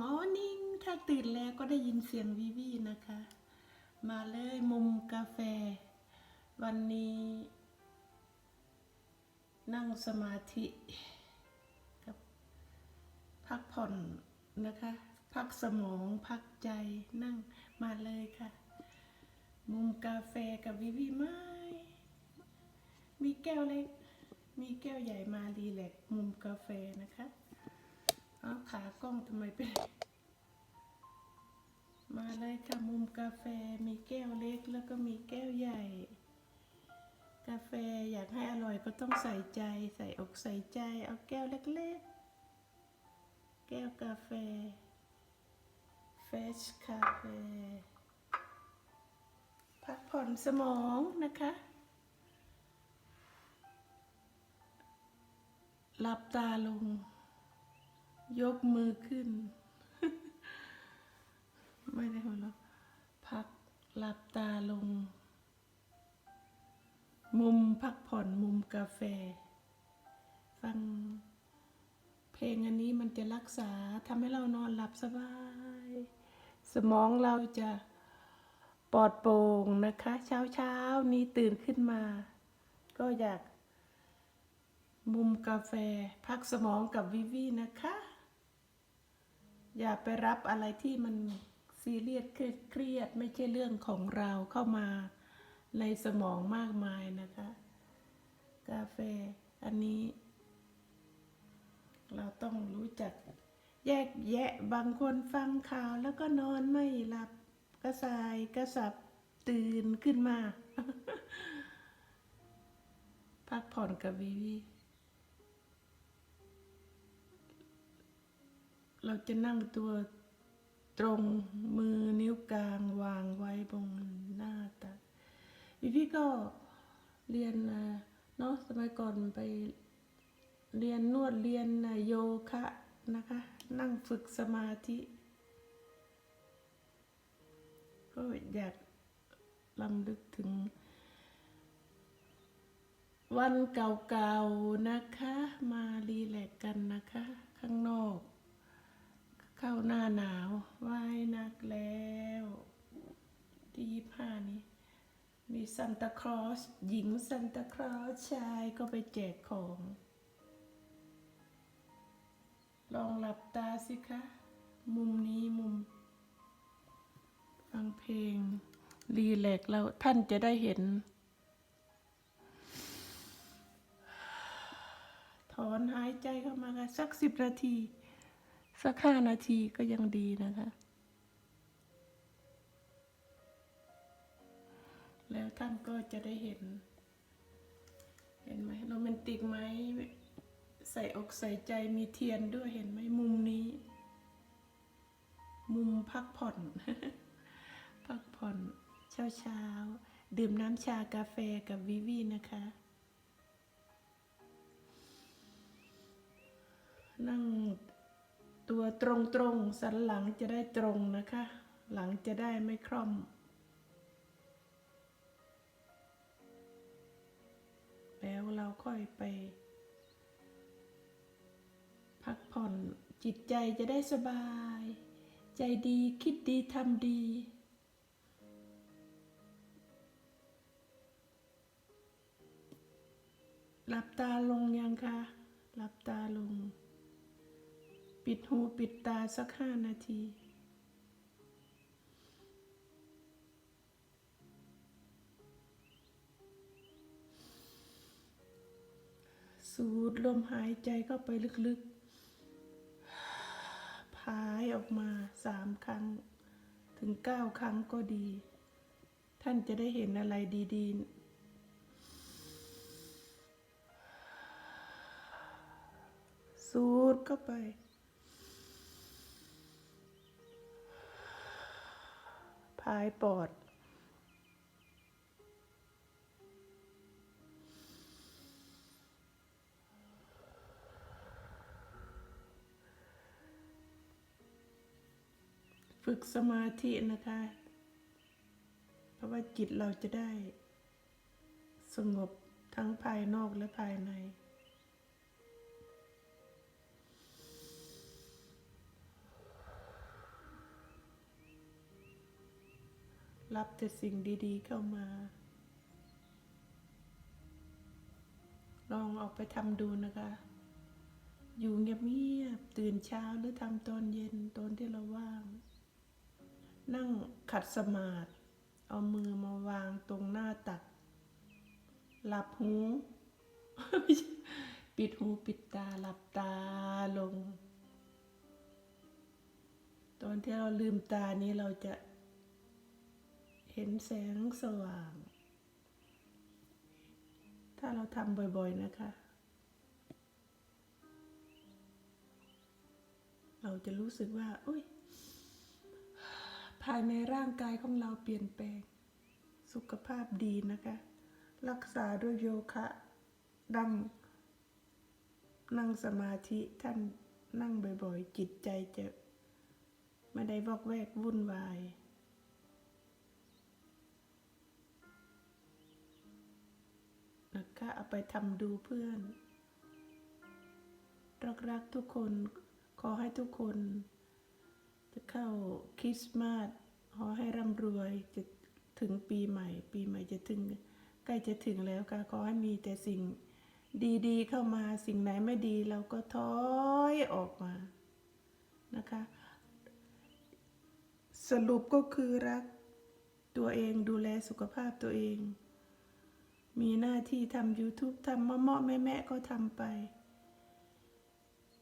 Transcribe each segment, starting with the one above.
มอร์นิ่งถ้าตื่นแล้วก็ได้ยินเสียงวิวีนะคะ มาเลยมุมกาแฟ วันนี้ นั่งสมาธิกับพักผ่อนนะคะ พักสมองพักใจนั่งมาเลยค่ะ มุมกาแฟกับวิวีไม่มีแก้วเล็ก มีแก้วใหญ่มารีแลกมุมกาแฟนะคะ อาขากล้องทำไมเป็นมาเลยค่ะมุมกาแฟมีแก้วเล็กแล้วก็มีแก้วใหญ่ กาแฟอยากให้อร่อยก็ต้องใส่ใจ ใส่อกใส่ใจ เอาแก้วเล็กๆ แก้วกาแฟเฟชคาเฟ่พักผ่อนสมองนะคะ หลับตาลง ยกมือขึ้น ไม่ได้หัวเราะพักหลับตาลง มุมพักผ่อนมุมกาแฟ ฟังเพลงอันนี้มันจะรักษาทำให้เรานอนหลับสบาย สมองเราจะปลอดโปร่งนะคะ เช้าเช้านี้ตื่นขึ้นมา ก็อยาก มุมกาแฟ พักสมองกับวิวีนะคะ อย่าไปรับอะไรที่มันซีเรียสเครียดไม่ใช่เรื่องของเราเข้ามาในสมองมากมายนะคะ กาแฟอันนี้ เราต้องรู้จักแยกแยะบางคนฟังข่าวแล้วก็นอนไม่หลับกระสายกระสับตื่นขึ้นมา พักผ่อนกับวิวี เราจะนั่งตัวตรงมือนิ้วกลางวางไว้บนหน้าตักพี่พี่ก็เรียนเนาะสมัยก่อนไปเรียนนวดเรียนโยคะนะคะ นั่งฝึกสมาธิ ก็อยากลำลึกถึง วันเก่าๆนะคะ มารีแลกกันนะคะ ข้างนอก เข้าหน้าหนาวไหว้นักแล้วที่ยี่ห้านี้ มีซันตาคลอสหญิงซันตาคลอสชายก็ไปแจกของ ลองหลับตาสิคะ มุมนี้มุม ฟังเพลง รีแลกแล้วท่านจะได้เห็น ถอนหายใจเข้ามาค่ะสักสิบนาที สักห้านาทีก็ยังดีนะคะ แล้วท่านก็จะได้เห็น เห็นไหมโรแมนติกไหมใส่อกใส่ใจมีเทียนด้วยเห็นไหมมุมนี้ มุมพักผ่อน พักผ่อนเช้าเช้าๆดื่มน้ำชากาแฟกับวิวีนะคะ นั่ง ตัวตรงตรงๆ สันหลังจะได้ตรงนะคะ หลังจะได้ไม่คล่อม แล้วเราค่อยไป พักผ่อนจิตใจจะได้สบาย ใจดีคิดดีทำดีหลับตาลงยังคะ หลับตาลง ปิดหูปิดตาสักห้านาที สูดลมหายใจเข้าไปลึกๆ พายออกมาสามครั้ง ถึงเก้าครั้งก็ดี ท่านจะได้เห็นอะไรดีๆสูดเข้าไป พายปอด ฝึกสมาธินะคะ เพราะว่าจิตเราจะได้สงบทั้งภายนอกและภายใน รับแต่สิ่งดีๆเข้ามา ลองออกไปทำดูนะคะ อยู่เงียบๆตื่นเช้าหรือทำตอนเย็นตอนที่เราว่าง นั่งขัดสมาธิเอามือมาวางตรงหน้าตัก หลับหู ปิดหูปิดตาหลับตาลง ตอนที่เราลืมตานี้เราจะ เห็นแสงสว่าง ถ้าเราทำบ่อยๆนะคะ เราจะรู้สึกว่า อุ้ย ภายในร่างกายของเราเปลี่ยนแปลง สุขภาพดีนะคะ รักษาด้วยโยคะ ดัง นั่งสมาธิท่านนั่งบ่อยๆ จิตใจจะ ไม่ได้วอกแวกวุ่นวาย นะคะเอาไปทำดูเพื่อน รักๆทุกคนขอให้ทุกคน จะเข้าคริสต์มาสขอให้ร่ำรวยจะถึงปีใหม่ ปีใหม่จะถึงใกล้จะถึงแล้วค่ะขอให้มีแต่สิ่งดีๆ เข้ามาสิ่งไหนไม่ดีเราก็ถอยออกมานะคะ สรุปก็คือรักตัวเองดูแลสุขภาพตัวเอง มีหน้าที่ทำ YouTube ทำมะม่อแม่แม่ก็ทำไป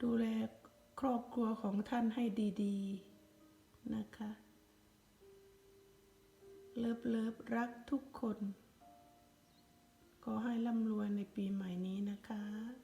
ดูแลครอบครัวของท่านให้ดี ๆ นะคะ เลิฟเลิฟรักทุกคน ขอให้ร่ำรวยในปีใหม่นี้นะคะ